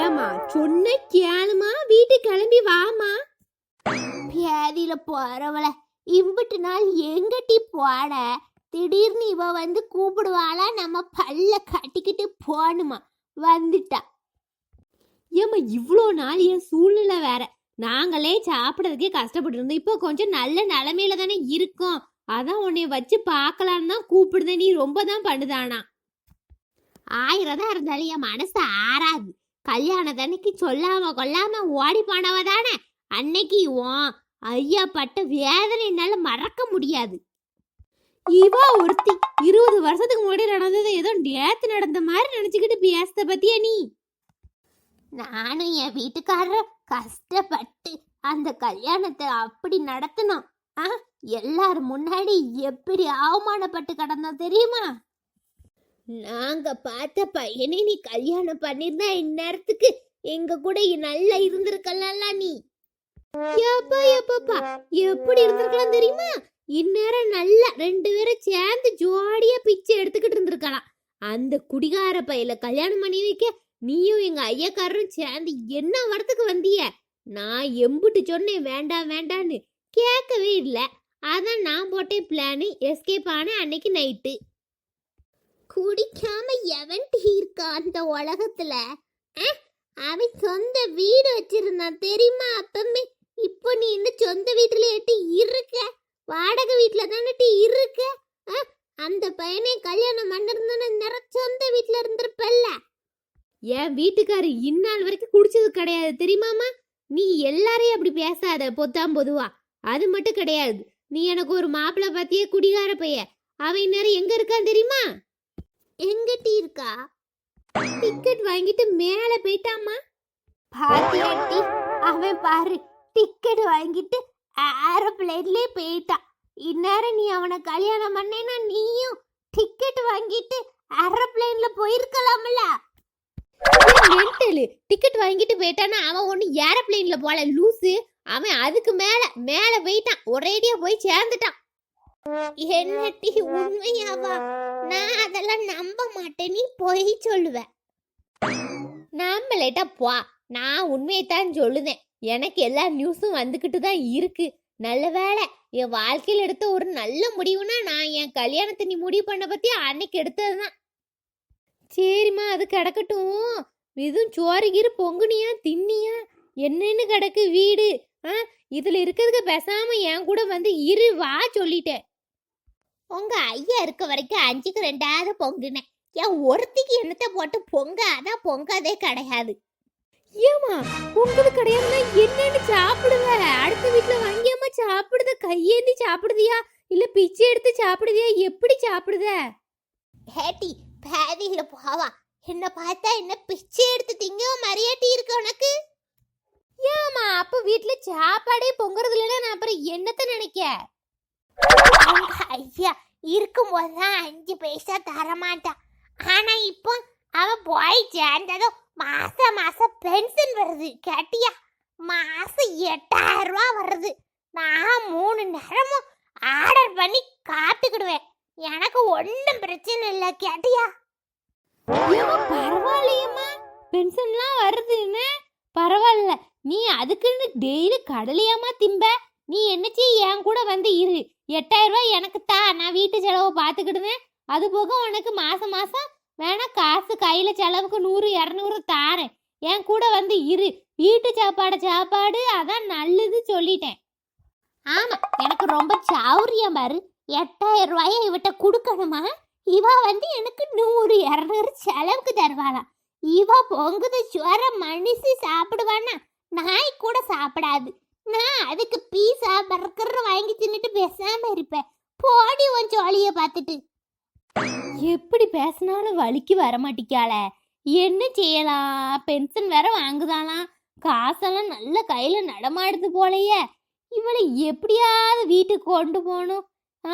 ஏமா சொன்ன கேளுமா வீட்டுக்கு கிளம்பி வாமா பேதியில போறவள இம்பிட்டு நாள் எங்கட்டி போட திடீர்னு இவ வந்து கூப்பிடுவாளா நம்ம பல்ல கட்டிக்கிட்டு போணுமா? வந்துட்டா. ஏமா இவ்வளோ நாள் என் சூழ்நிலை வேற. நாங்களே சாப்பிடறதுக்கே கஷ்டப்பட்டு இருந்தோம் இப்போ கொஞ்சம் நல்ல நிலைமையில தானே இருக்கோம். அதான் உன்னை வச்சு பார்க்கலான்னு தான் கூப்பிடுதேன் நீ ரொம்ப தான் பண்ணுதானா? ஆயிரம் தான் இருந்தாலும் என் மனசு ஆறாது. கல்யாணத்தன்னைக்கு சொல்லாம கொல்லாம ஓடி போனவ தானே? அன்னைக்கு உன் ஐயா பட்ட வேதனை என்னால மறக்க முடியாது. இவா ஒருத்தி இருபது வருஷத்துக்கு முன்னாடி நடந்தது ஏதோ நேத்து நடந்த மாதிரி நினைச்சுக்கிட்டு பேசுத பத்தியா நீ? நானும் என் வீட்டுக்காரர் கஷ்டப்பட்டு அந்த கல்யாணத்தை அப்படி நடத்தினோம். ஆ எல்லாரும் முன்னாடி எப்படி அவமானப்பட்டு கிடந்தோம் தெரியுமா? நாங்க பார்த்த பையனை நீ கல்யாணம் பண்ணிருந்தா இந்நேரத்துக்கு எங்க கூட நல்லா இருந்திருக்கலாம்ல நீ. ஏப்பா எப்பப்பா எப்படி இருந்திருக்கலாம் தெரியுமா? இந்நேரம் நல்லா ரெண்டு பேரும் சேர்ந்து ஜோடியா பிச்சை எடுத்துக்கிட்டு இருந்திருக்கலாம். அந்த குடிகார பையில கல்யாணம் பண்ணி வைக்க நீயும் எங்க ஐயக்காரரும் சேர்ந்து என்ன வரத்துக்கு வந்திய நான் எம்புட்டு சொன்னேன் வேண்டாம் வேண்டான்னு கேட்கவே இல்லை. அதான் நான் போட்டேன் பிளானு எஸ்கேப் ஆன அன்னைக்கு நைட்டு குடிக்காம எவன் இருக்கா அந்த உலகத்துல? அவன் சொந்த வீடு வச்சிருந்தான் தெரியுமா அப்பமே? இப்போ நீ இந்த சொந்த வீட்டுல எட்டு இருக்க? வாடகை வீட்டுல தானே இருக்க? அந்த பையனை கல்யாணம் பண்ணிருந்தானே நிற சொந்த வீட்டுல இருந்திருப்பல்ல. என் வீட்டுக்காரு இந்நாள் வரைக்கும் குடிச்சது கிடையாது தெரியுமாமா நீ எல்லாரையும் அப்படி பேசாத பொத்தாம் பொதுவா. அது மட்டும் கிடையாது. நீ எனக்கு ஒரு மாப்பிள்ளை பார்த்தியே குடிகார பைய அவன் நேரம் எங்க இருக்கான் தெரியுமா? எங்கிட்டி இருக்கா? டிக்கெட் வாங்கிட்டு மேலே போயிட்டாமா பாத்தியாட்டி அவன் பாரு டிக்கெட் வாங்கிட்டு ஏரோப்ளேன்லயே போயிட்டான். இந்நேரம் நீ அவனை கல்யாணம் பண்ணேன்னா நீயும் டிக்கெட் வாங்கிட்டு ஏரோப்ளேன்ல போயிருக்கலாம்ல. மென்டலு டிக்கெட் வாங்கிட்டு போயிட்டானா அவன் ஒண்ணு ஏரோப்ளேன்ல போல லூசு. அவன் அதுக்கு மேல மேல போயிட்டான். ஒரேடியா போய் சேர்ந்துட்டான். என்னட்டி உண்மையாவா? நான் அதெல்லாம் நம்ப மாட்டேன். நீ பொய் சொல்லுவ. நம்பலேட்டா போ. நான் உண்மையைத்தான் சொல்லுதேன். எனக்கு எல்லா நியூஸும் வந்துக்கிட்டு தான் இருக்கு. நல்ல வேளை என் வாழ்க்கையில் எடுத்த ஒரு நல்ல முடிவுனா நான் என் கல்யாணத்தை நீ முடிவு பண்ண பத்தி அன்னைக்கு எடுத்தது தான். சரிம்மா அது கிடக்கட்டும். இதுவும் சோறு கீறு பொங்குனியா தின்னியா? என்னன்னு கிடக்கு வீடு. ஆ இதுல இருக்கிறதுக்கு பேசாம என் கூட வந்து இரு வா சொல்லிட்டேன். உங்க ஐயா இருக்க வரைக்கும் அஞ்சுக்கு ரெண்டாவது பொங்குனேன் என் ஒருத்திக்கு என்னத்தை போட்டு பொங்க? அதான் பொங்காதே கிடையாது. ஏமா உங்களுக்கு கிடையாதுன்னா என்னன்னு சாப்பிடுவ? அடுத்த வீட்ல வாங்கியாம சாப்பிடுத? கையேந்தி சாப்பிடுதியா? இல்ல பிச்சை எடுத்து சாப்பிடுதியா? எப்படி சாப்பிடுத? ஹேட்டி பேதியில போவா. என்ன பார்த்தா என்ன பிச்சை எடுத்து திங்க மரியாட்டி இருக்கு உனக்கு? ஏமா அப்ப வீட்ல சாப்பாடே பொங்குறது இல்லைன்னா நான் அப்புறம் என்னத்த நினைக்க? ஐயா இருக்கும்போது தான் அஞ்சு பைசா தரமாட்டான். ஆனா இப்போ அவன் போய் சேர்ந்ததும் மாச மாசம் பென்ஷன் வருது கேட்டியா? மாசம் எட்டாயிரம் ரூபா வருது. நான் மூணு நேரமும் ஆர்டர் பண்ணி காத்துக்கிடுவேன். எனக்கு ஒன்றும் பிரச்சனை இல்லை கேட்டியா? பரவாயில்லையம்மா. பென்ஷன்லாம் வருதுன்னு. பரவாயில்ல. நீ அதுக்குன்னு டெய்லி கடலையாமா திம்ப. நீ என்னச்சி என் கூட வந்து இரு. எட்டாயிரம் ரூபாய் எனக்கு தா. நான் வீட்டு செலவை பார்த்துக்கிடுவேன். அது போக உனக்கு மாசம் மாசம் வேணா காசு கையில செலவுக்கு நூறு இரநூறு தாரேன். என் கூட வந்து இரு. வீட்டு சாப்பாடு சாப்பாடு அதான் நல்லது சொல்லிட்டேன். ஆமா எனக்கு ரொம்ப சௌரியம் பாரு. எட்டாயிரம் ரூபாய இவட்ட கொடுக்கணுமா? இவ வந்து எனக்கு நூறு இரநூறு செலவுக்கு தருவாளாம் இவ பொங்குது சுவர மனுஷி சாப்பிடுவானா நாய் கூட சாப்பிடாது. நான் அதுக்கு பீஸா பர்கர் வாங்கி தின்னுட்டு பேசாம இருப்பேன். போடி உன் ஜோலிய பார்த்துட்டு. எப்படி பேசினாலும் வலிக்கு வர மாட்டிக்காள. என்ன செய்யலாம்? பென்ஷன் வேற வாங்குதாலாம் காசெல்லாம் நல்ல கையில நடமாடுது போலயே. இவளை எப்படியாவது வீட்டுக்கு கொண்டு போகணும். ஆ,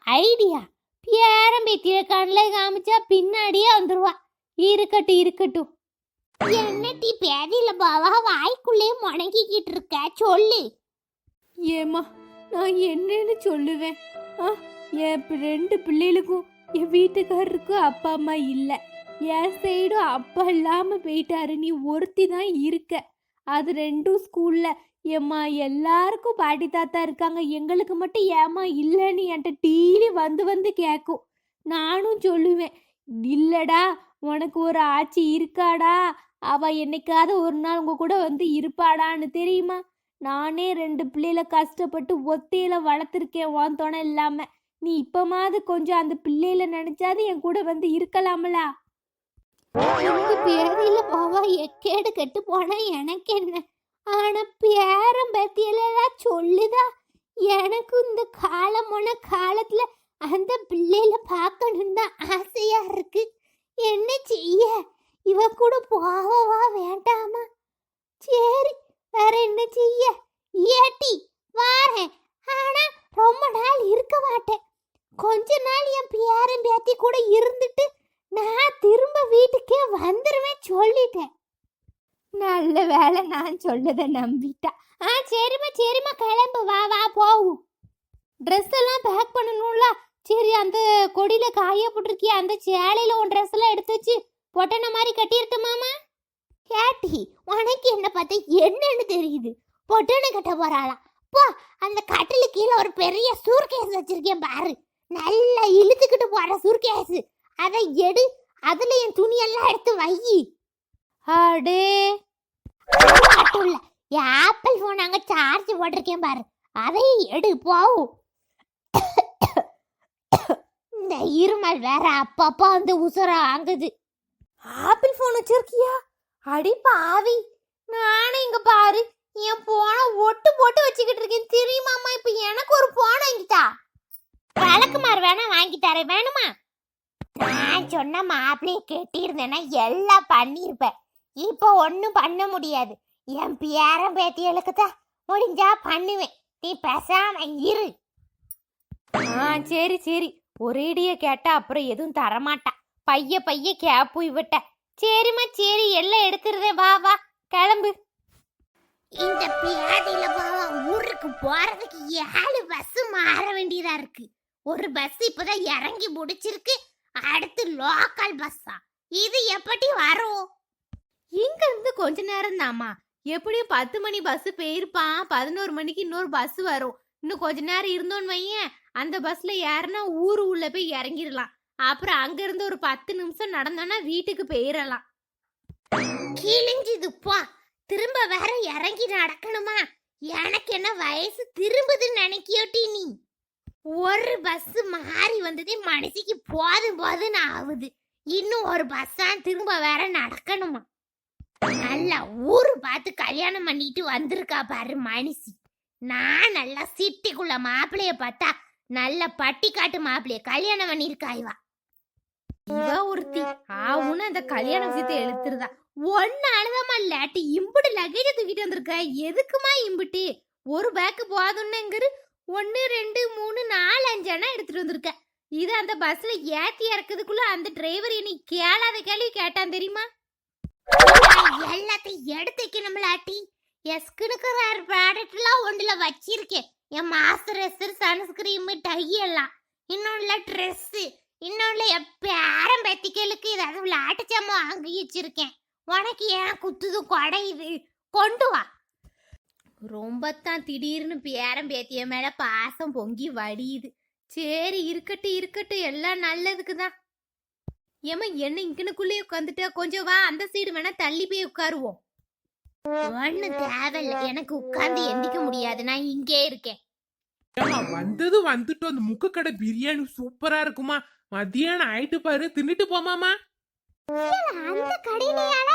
ஐடியா. பேரம் பேத்திய கண்ணில் காமிச்சா பின்னாடியே வந்துருவா. இருக்கட்டும் இருக்கட்டும். என்னட்டி பேதியில பாவா? வாய்க்குள்ளே முணங்கிக்கிட்டு இருக்க. சொல்லு. ஏமா நான் என்னன்னு சொல்லுவேன். ஆ என் ரெண்டு பிள்ளைகளுக்கும் என் வீட்டுக்காரருக்கும் அப்பா அம்மா இல்லை. என் சைடும் அப்பா இல்லாம போயிட்டாரு. நீ ஒருத்தி தான் இருக்க. அது ரெண்டும் ஸ்கூல்ல ஏம்மா எல்லாருக்கும் பாட்டி தாத்தா இருக்காங்க. எங்களுக்கு மட்டும் ஏம்மா இல்லைன்னு என்கிட்ட டீலி வந்து வந்து கேட்கும் நானும் சொல்லுவேன். இல்லடா உனக்கு ஒரு ஆச்சி இருக்காடா? அவ என்னைக்காவது ஒரு நாள் உங்க கூட வந்து இருப்பாடான்னு தெரியுமா? நானே ரெண்டு பிள்ளைகளை கஷ்டப்பட்டு ஒத்தையில வளர்த்துருக்கேன் உன் துணை இல்லாம. நீ இப்பமாவது கொஞ்சம் அந்த பிள்ளையில நினைச்சாது என் கூட வந்து இருக்கலாமலா? எனக்கு பேரையில போவா எக்கேடு கெட்டு போனா எனக்கு என்ன? ஆனா பேரம் பத்தியெல்லாம் சொல்லுதா? எனக்கு இந்த காலமான காலத்தில் காலத்துல அந்த பிள்ளையில பார்க்கணும் தான் ஆசையா இருக்கு. என்ன செய்ய? இவ கூட போகவா வேண்டாமா? சரி வேற என்ன செய்ய? ஏட்டி வாரேன். ஆனா ரொம்ப நாள் இருக்க மாட்டேன். கொஞ்ச நாள் என் பேரன் பேத்தி கூட இருந்துட்டு நான் திரும்ப வீட்டுக்கே வந்துருவேன் சொல்லிட்டேன். நல்ல வேலை நான் சொன்னதை நம்பிட்டா. ஆ சரிம்மா சரிம்மா கிளம்பு. வா வா போவும். ட்ரெஸ் எல்லாம் பேக் பண்ணணும்ல? சரி அந்த கொடியில காய போட்டிருக்கிய அந்த சேலையில உன் ட்ரெஸ் எல்லாம் எடுத்து வச்சு பொட்டனை மாதிரி கட்டிருட்டுமாமா கேட்டி உனக்கு என்ன பார்த்தா என்னன்னு தெரியுது. பொட்டனை கட்ட போறாளா. போ அந்த கட்டில கீழே ஒரு பெரிய சூர்கேஸ் வச்சிருக்கேன் பாரு. நல்லா இழுத்துக்கிட்டு போற சூர்கேஸ். அதை எடு அதுல என் துணியெல்லாம் எடுத்து வை. அடே. மட்டும் என் ஆப்பிள் போன் அங்க சார்ஜ் போட்டிருக்கேன் பாரு. அதை எடு போவும் இந்த இருமல் வேற அப்பப்போ வந்து உசுர வாங்குது ஆப்பிள் ஃபோன் வச்சிருக்கியா? அடி பாவி. நானும் இங்க பாரு. என் போனை ஒட்டு போட்டு வச்சுக்கிட்டு இருக்கேன். தெரியுமாமா இப்ப எனக்கு ஒரு போன் வாங்கிட்டா? விளக்குமாறு வேணா வாங்கி தரேன். வேணுமா? நான் சொன்ன மாப்பிள்ளைய கெட்டியிருந்தேன்னா எல்லாம் பண்ணியிருப்பேன். இப்போ ஒன்றும் பண்ண முடியாது. என் பேரன் பேத்திகளுக்கு தான் முடிஞ்சா பண்ணுவேன். நீ பேசாம இரு. ஆ சரி சரி. ஒரேடிய கேட்டா அப்புறம் எதுவும் தரமாட்டா. பைய பைய கேப்பு விட்ட. சரிம்மா சரி எல்லாம் எடுத்துருதே வா வா கிளம்பு. இந்த பியாதியில போவா ஊருக்கு போறதுக்கு ஏழு பஸ் மாற வேண்டியதா இருக்கு. ஒரு பஸ் இப்பதான் இறங்கி முடிச்சிருக்கு. அடுத்து லோக்கல் பஸ்ஸா இது எப்படி வரும்? இங்க இருந்து கொஞ்ச நேரம் தாமா எப்படியும் பத்து மணி பஸ் போயிருப்பான் பதினோரு மணிக்கு இன்னொரு பஸ் வரும். இன்னும் கொஞ்ச நேரம் இருந்தோன்னு வையேன். அந்த பஸ்ல ஏறினா ஊரு உள்ள போய் இறங்கிடலாம். அப்புறம் அங்கேருந்து ஒரு பத்து நிமிஷம் நடந்தோன்னா வீட்டுக்கு போயிடலாம் கிழிஞ்சுது போ. திரும்ப வேற இறங்கி நடக்கணுமா? எனக்கு என்ன வயசு திரும்புதுன்னு நினைக்கியோட்டி நீ? ஒரு பஸ் மாறி வந்ததே மனசுக்கு போதும் போதுன்னு ஆகுது இன்னும் ஒரு பஸ்ஸான் திரும்ப வேற நடக்கணுமா? நல்லா ஊரு பார்த்து கல்யாணம் பண்ணிட்டு வந்திருக்கா பாரு மனுஷி. நான் நல்லா சிட்டிக்குள்ள மாப்பிளைய பார்த்தா நல்ல பட்டிக்காட்டு மாப்பிளைய கல்யாணம் பண்ணியிருக்காய்வா இவா. இவ ஒருத்தி. ஆவுன்னு அந்த கல்யாண விஷயத்தை எழுத்துருதா ஒன்னாலதாம்மா லேட்டு இம்புட்டு லக்கேஜ தூக்கிட்டு வந்திருக்க. எதுக்குமா இம்புட்டு? ஒரு பேக்கு போதும்னுங்கிற ஒன்னு ரெண்டு மூணு நாலு அஞ்சானா எடுத்துட்டு வந்திருக்க. இது அந்த பஸ்ல ஏத்தி இறக்குறதுக்குள்ள அந்த டிரைவர் என்னை கேளாத கேள்வி கேட்டான் தெரியுமா? எல்லாத்தையும் எடுத்து வைக்கணும் வைக்கணும்லாட்டி. எஸ்குனுக்கு ப்ராடக்ட்லாம் ஒன்றுல வச்சிருக்கேன். என் மாஸ்டர் சன்ஸ்கிரீம் டை எல்லாம். இன்னொன்னுல ட்ரெஸ்ஸு இன்னொன்று எப்பேரம் பெத்திக்கலுக்கு ஏதாவது விளையாட்டு சாமான் வாங்கி வச்சிருக்கேன். உனக்கு ஏன் குத்துது குடையுது? கொண்டு வா. ரொம்பத்தான் திடீர்னு பேரம் பேத்திய மேல பாசம் பொங்கி வடியுது. சரி இருக்கட்டும் இருக்கட்டும் எல்லாம் நல்லதுக்கு தான். ஏமா என்ன இங்கனுக்குள்ளேயே உட்காந்துட்டா கொஞ்சம் வா அந்த சைடு வேணா தள்ளி போய் உட்காருவோம். ஒன்றும் தேவையில்லை. எனக்கு உட்காந்து எந்திக்க முடியாது. நான் இங்கே இருக்கேன். வந்தது வந்துட்டு அந்த முக்கு கடை பிரியாணி சூப்பரா இருக்குமா. மத்தியானம் ஆயிட்டு பாரு. தின்னுட்டு போமாமா அந்த கடையிலயால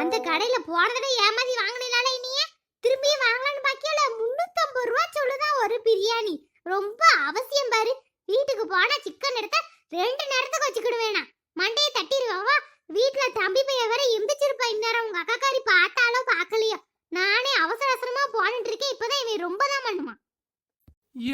அந்த கடையில போன தடவை ஏமாதி வாங்கினால இனிய? திரும்பி வாங்கலான்னு பாக்கியல? முன்னூத்தம்பது ரூபா சொல்லுதான் ஒரு பிரியாணி. ரொம்ப அவசியம் பாரு. வீட்டுக்கு போனா சிக்கன் எடுத்த ரெண்டு நேரத்துக்கு வச்சுக்கிடு வேணாம் மண்டையை தட்டிடுவாவா வீட்டுல தம்பி பையன் வேற எந்திரிச்சிருப்பா. இந்நேரம் உங்க அக்காக்காரி பார்த்தாலும் பாக்க நானே அவசர அவசரமா போனிட்டு இருக்கேன் இப்பதான் இவன் ரொம்ப தான் பண்ணுமா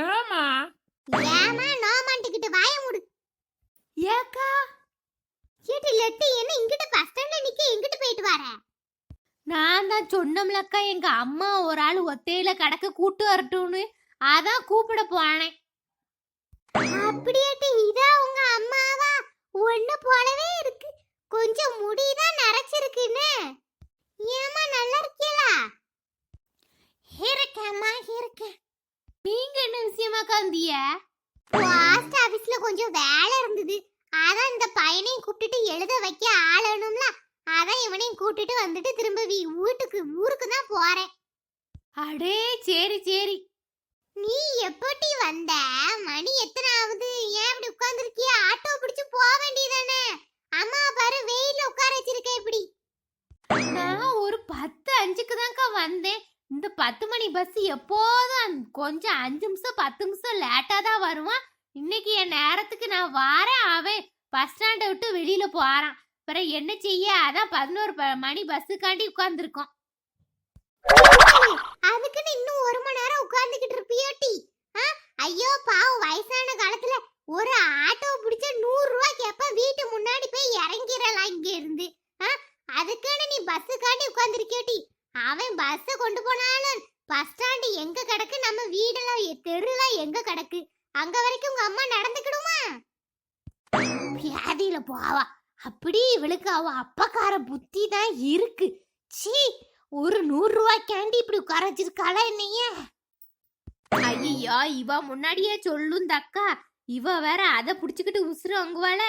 ஏமா ஏமா நோமாண்டுக்கிட்டு வாய முடு. ஏக்கா? ஏட்டி லெட்டு என்ன இங்கிட்டு பஸ் ஸ்டாண்ட்ல நிக்க எங்கிட்டு போயிட்டு வர? நான் தான் சொன்னோம்லக்கா எங்க அம்மா ஒரு ஆள் ஒத்தையில கடக்க கூட்டு வரட்டும்னு. அதான் கூப்பிட போனேன். அப்படியாட்டி இதா உங்க அம்மாவா ஒண்ணு போலவே இருக்கு கொஞ்சம் முடிதான் நரைச்சிருக்குன்னு ஏமா நல்லா இருக்கீங்களா இருக்கேம்மா இருக்கேன் நீங்க என்ன விஷயமாக்கா வந்திய போஸ்ட் ஆபீஸ்ல கொஞ்சம் வேலை இருந்தது அதான் இந்த பையனையும் கூப்பிட்டுட்டு எழுத வைக்க ஆளணும்ல அதான் இவனையும் கூட்டிட்டு வந்துட்டு திரும்ப வீ- வீட்டுக்கு ஊருக்கு தான் போறேன். அடே சரி சரி. நீ எப்போட்டி வந்த? மணி எத்தனை ஆகுது ஏன் இப்படி உட்கார்ந்துருக்கிய? ஆட்டோ பிடிச்சு போக வேண்டியதானே? அம்மா பாரு வெயில்ல உட்கார வச்சிருக்க இப்படி. நான் ஒரு பத்து அஞ்சுக்கு தான்க்கா வந்தேன். இந்த பத்து மணி பஸ் எப்போதும் கொஞ்சம் அஞ்சு நிமிஷம் பத்து நிமிஷம் லேட்டா தான் வருவான். இன்னைக்கு என் நேரத்துக்கு நான் வாரேன் அவன். பஸ் ஸ்டாண்டை விட்டு வெளியில போறான். அப்புறம் என்ன செய்ய? அதான் பதினோரு மணி பஸ்ஸுக்காண்டி உட்கார்ந்துருக்கோம் அதுக்குன்னு இன்னும் ஒரு மணி நேரம் உட்கார்ந்துகிட்டு இருப்பியோட்டி ஆ? ஐயோ பாவம் வயசான காலத்துல ஒரு ஆட்டோ பிடிச்ச நூறு ரூபாய் கேப்ப வீட்டு முன்னாடி போய் இறங்கிடலாம் இங்க இருந்து ஆ? அதுக்குன்னு நீ பஸ்ஸுக்காண்டி உட்கார்ந்துருக்கியோட்டி அவன் பஸ்ஸை கொண்டு போனாலும் பஸ் ஸ்டாண்டு எங்க கிடக்கு? நம்ம வீடெல்லாம் எ- தெருலாம் எங்க கிடக்கு? அங்க வரைக்கும் உங்க அம்மா நடந்துக்கிடுமா? வியாதியில போவா. அப்படி இவளுக்கு அவ அப்பக்கார புத்தி தான் இருக்கு. சீ ஒரு நூறு கேண்டி இப்படி உட்கார வச்சிருக்காளா என்னைய? ஐயோ இவ முன்னாடியே சொல்லும் தக்கா இவ வேற அதை புடிச்சுக்கிட்டு உசுறு வாங்குவாள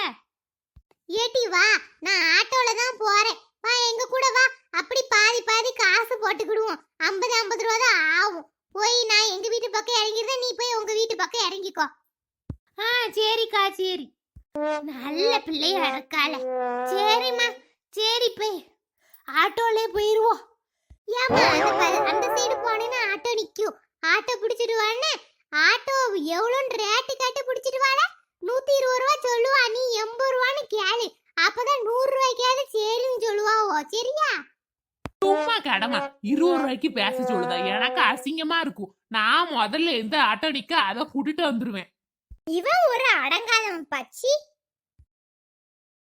ஏட்டி வா. நான் ஆட்டோல தான் போறேன். வா எங்க கூட வா. அப்படி பாதி பாதி காசு போட்டுக்கிடுவோம். ஐம்பது ஐம்பது ரூபா தான் ஆகும் போய் நான் எங்க வீட்டு பக்கம் இறங்கிடுறேன். நீ போய் உங்க வீட்டு பக்கம் இறங்கிக்கோ. ஆ சரிக்கா சரி. நல்ல பிள்ளையா இருக்காள. சரிம்மா. சரி போய். ஆட்டோலே போயிருவோம். ஏமா அந்த சைடு போனேன்னா ஆட்டோ நிக்கும். ஆட்டோ பிடிச்சிடுவான்னு ஆட்டோ எவ்வளோன்னு ரேட்டு காட்டி பிடிச்சிடுவாள? நூத்தி இருபது ரூபா சொல்லுவா நீ எண்பது ரூபான்னு கேளு. அப்பதான் நூறு ரூபாய்க்காவது சரின்னு சொல்லுவாவோ சரியா? சும்மா கடமை. இருபது ரூபாய்க்கு பேச சொல்லுதா. எனக்கு அசிங்கமா இருக்கும். நான் முதல்ல எந்த ஆட்டோ நிக்க அதை கூட்டிட்டு வந்துருவேன். இவன் ஒரு அடங்காதவன் பச்சி.